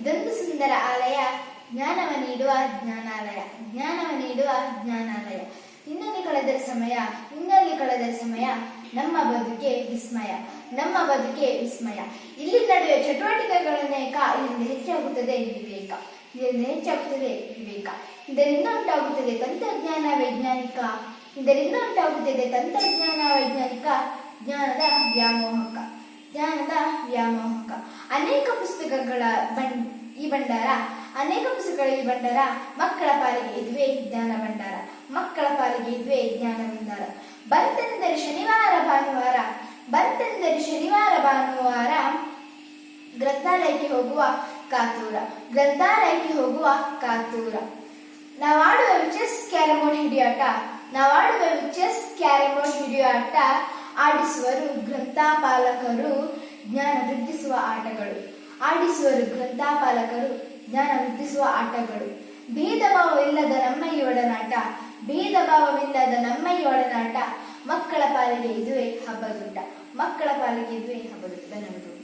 ಇದೊಂದು ಸುಂದರ ಆಲಯ, ಜ್ಞಾನವ ನೀಡುವ ಜ್ಞಾನಾಲಯ, ಜ್ಞಾನವ ನೀಡುವ ಜ್ಞಾನಾಲಯ. ಇನ್ನಲ್ಲಿ ಕಳೆದ ಸಮಯ, ಇನ್ನಲ್ಲಿ ಕಳೆದ ಸಮಯ, ನಮ್ಮ ಬದುಕೆ ವಿಸ್ಮಯ, ನಮ್ಮ ಬದುಕೆ ವಿಸ್ಮಯ. ಇಲ್ಲಿ ನಡೆಯುವ ಚಟುವಟಿಕೆಗಳನ್ನೇ ಇದರಿಂದ ಹೆಚ್ಚಾಗುತ್ತದೆ ವಿವೇಕ. ಇದರಿಂದ ಹೆಚ್ಚಾಗುತ್ತದೆ ವಿವೇಕ. ಇದರಿಂದ ಉಂಟಾಗುತ್ತದೆ ತಂತ್ರಜ್ಞಾನ, ವೈಜ್ಞಾನಿಕ. ಇದರಿಂದ ಉಂಟಾಗುತ್ತದೆ ತಂತ್ರಜ್ಞಾನ, ವೈಜ್ಞಾನಿಕ, ಜ್ಞಾನದ ವ್ಯಾಮೋಹಕ. ಜ್ಞಾನದ ವ್ಯಾಮೋಹಕ. ಅನೇಕ ಪುಸ್ತಕಗಳ ಬಂ, ಈ ಭಂಡಾರ, ಅನೇಕ ಪುಸ್ತಕಗಳ ಈ ಭಂಡಾರ ಮಕ್ಕಳ ಪಾಲಿಗೆ ಇದುವೇ ಜ್ಞಾನ ಭಂಡಾರ. ಮಕ್ಕಳ ಪಾಲಿಗೆ ಇದುವೇ ಜ್ಞಾನ ಭಂಡಾರ. ಬಂತೆಂದರೆ ಶನಿವಾರ, ಭಾನುವಾರ. ಬಂತೆಂದರೆ ಶನಿವಾರ, ಭಾನುವಾರ ಗ್ರಂಥಾಲಯಕ್ಕೆ ಹೋಗುವ ಕಾತೂರ. ಗ್ರಂಥಾಲಯಕ್ಕೆ ಹೋಗುವ ಕಾತೂರ. ನಾವಾಡುವ ಚೆಸ್ ಕ್ಯಾರಮೋನ್ ಹಿಡಿಯಾಟ, ನಾವಾಡುವ ಚೆಸ್ ಕ್ಯಾರಮೋನ್ ಹಿಡಿಯಾಟ ಆಡಿಸುವರು ಗ್ರಂಥಪಾಲಕರು ಜ್ಞಾನ ವೃದ್ಧಿಸುವ ಆಟಗಳು. ಆಡಿಸುವರು ಗ್ರಂಥಪಾಲಕರು ಜ್ಞಾನ ವೃದ್ಧಿಸುವ ಆಟಗಳು. ಭೇದ ಭಾವವಿಲ್ಲದ ನಮ್ಮ ಒಡನಾಟ, ಭೇದ ಭಾವವಿಲ್ಲದ ನಮ್ಮ ಒಡನಾಟ ಮಕ್ಕಳ ಪಾಲಿಗೆ ಇದುವೇ ಹಬ್ಬದುಂಟ. ಮಕ್ಕಳ ಪಾಲಿಗೆ ಇದುವೇ ಹಬ್ಬದೂಟ. ಧನ್ಯವಾದಗಳು.